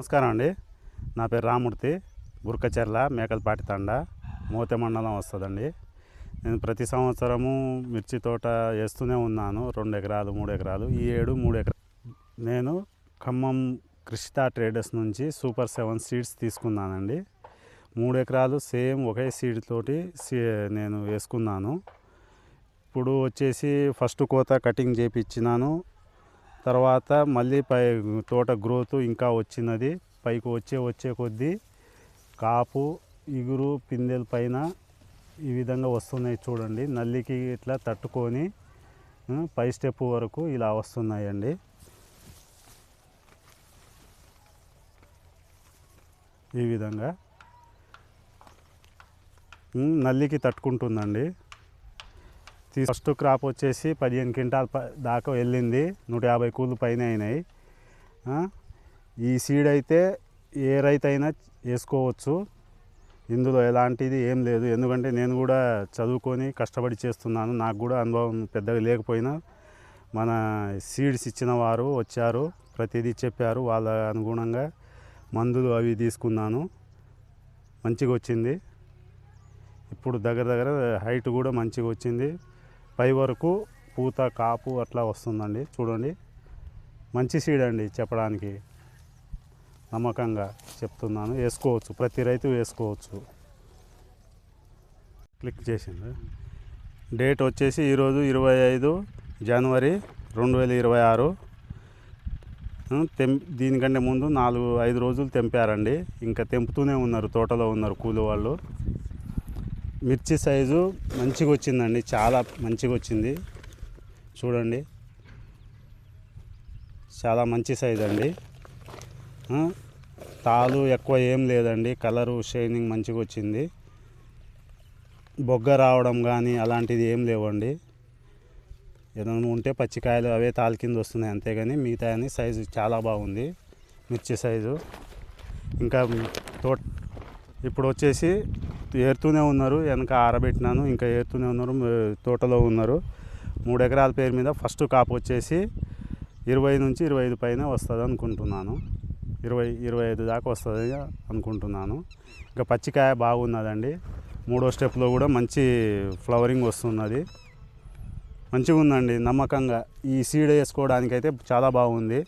నమస్కారం అండి. నా పేరు రామూర్తి. బుర్కచెర్ల మేకలపాటి తండ మోతె మండలం వస్తుందండి. నేను ప్రతి సంవత్సరము మిర్చి తోట వేస్తూనే ఉన్నాను. రెండు ఎకరాలు మూడు ఎకరాలు ఈ ఏడు మూడు ఎకరాలు నేను ఖమ్మం కృషితా ట్రేడర్స్ నుంచి సూపర్ సెవెన్ సీడ్స్ తీసుకున్నానండి. మూడు ఎకరాలు సేమ్ ఒకే సీడ్ తోటి సీ- నేను వేసుకున్నాను. ఇప్పుడు వచ్చేసి ఫస్ట్ కోత కటింగ్ చేపించినాను తర్వాత మళ్ళీ పై తోట గ్రోత్ ఇంకా వచ్చినది. పైకి వచ్చే వచ్చే కొద్దీ కాపు ఇగురు పిందెల పైన ఈ విధంగా వస్తున్నాయి చూడండి. నల్లికి ఇట్లా తట్టుకొని పై స్టెప్ వరకు ఇలా వస్తున్నాయండి. ఈ విధంగా నల్లికి తట్టుకుంటుందండి. ఫస్ట్ క్రాప్ వచ్చేసి పదిహేను క్వింటాల్ దాకా వెళ్ళింది. నూట యాభై కూలు పైన అయినాయి. ఈ సీడ్ అయితే ఏ రైతు అయినా వేసుకోవచ్చు. ఇందులో ఎలాంటిది ఏం లేదు. ఎందుకంటే నేను కూడా చదువుకొని కష్టపడి చేస్తున్నాను. నాకు కూడా అనుభవం పెద్దగా లేకపోయినా మన సీడ్స్ ఇచ్చిన వారు వచ్చారు. ప్రతిదీ చెప్పారు. వాళ్ళ అనుగుణంగా మందులు అవి తీసుకున్నాను. మంచిగా వచ్చింది. ఇప్పుడు దగ్గర దగ్గర హైట్ కూడా మంచిగా వచ్చింది. పై వరకు పూత కాపు అట్లా వస్తుందండి. చూడండి. మంచి సీడ్ అండి చెప్పడానికి. నమ్మకంగా చెప్తున్నాను. వేసుకోవచ్చు. ప్రతి రైతు వేసుకోవచ్చు. క్లిక్ చేసింది. డేట్ వచ్చేసి ఈరోజు ఇరవై ఐదు జనవరి రెండు వేల ఇరవై ఆరు. తెం దీనికంటే ముందు నాలుగు ఐదు రోజులు తెంపారండి. ఇంకా తెంపుతూనే ఉన్నారు. తోటలో ఉన్నారు కూలి వాళ్ళు. మిర్చి సైజు మంచిగా వచ్చిందండి చాలా మంచిగా వచ్చింది. చూడండి. చాలా మంచి సైజ్ అండి. తాలు ఎక్కువ ఏం లేదండి కలరు షైనింగ్ మంచిగా వచ్చింది. బొగ్గ రావడం కానీ అలాంటిది ఏం లేవండి. ఏదైనా ఉంటే పచ్చికాయలు అవే తాలు కింద వస్తున్నాయి అంతేగాని మిగతా అని సైజు చాలా బాగుంది మిర్చి సైజు. ఇంకా తోట ఇప్పుడు వచ్చేసి ఏరుతూనే ఉన్నారు. వెనక ఆరబెట్టినాను ఇంకా ఏరుతూనే ఉన్నారు. తోటలో ఉన్నారు. మూడు ఎకరాల పేరు మీద ఫస్ట్ కాపు వచ్చేసి ఇరవై నుంచి ఇరవై ఐదు పైన వస్తుంది అనుకుంటున్నాను. ఇరవై ఇరవై ఐదు దాకా వస్తుంది అనుకుంటున్నాను. ఇంకా పచ్చికాయ బాగున్నదండి. మూడో స్టెప్లో కూడా మంచి ఫ్లవరింగ్ వస్తున్నది. మంచిగా ఉందండి నమ్మకంగా. ఈ సీడ్ వేసుకోవడానికైతే చాలా బాగుంది.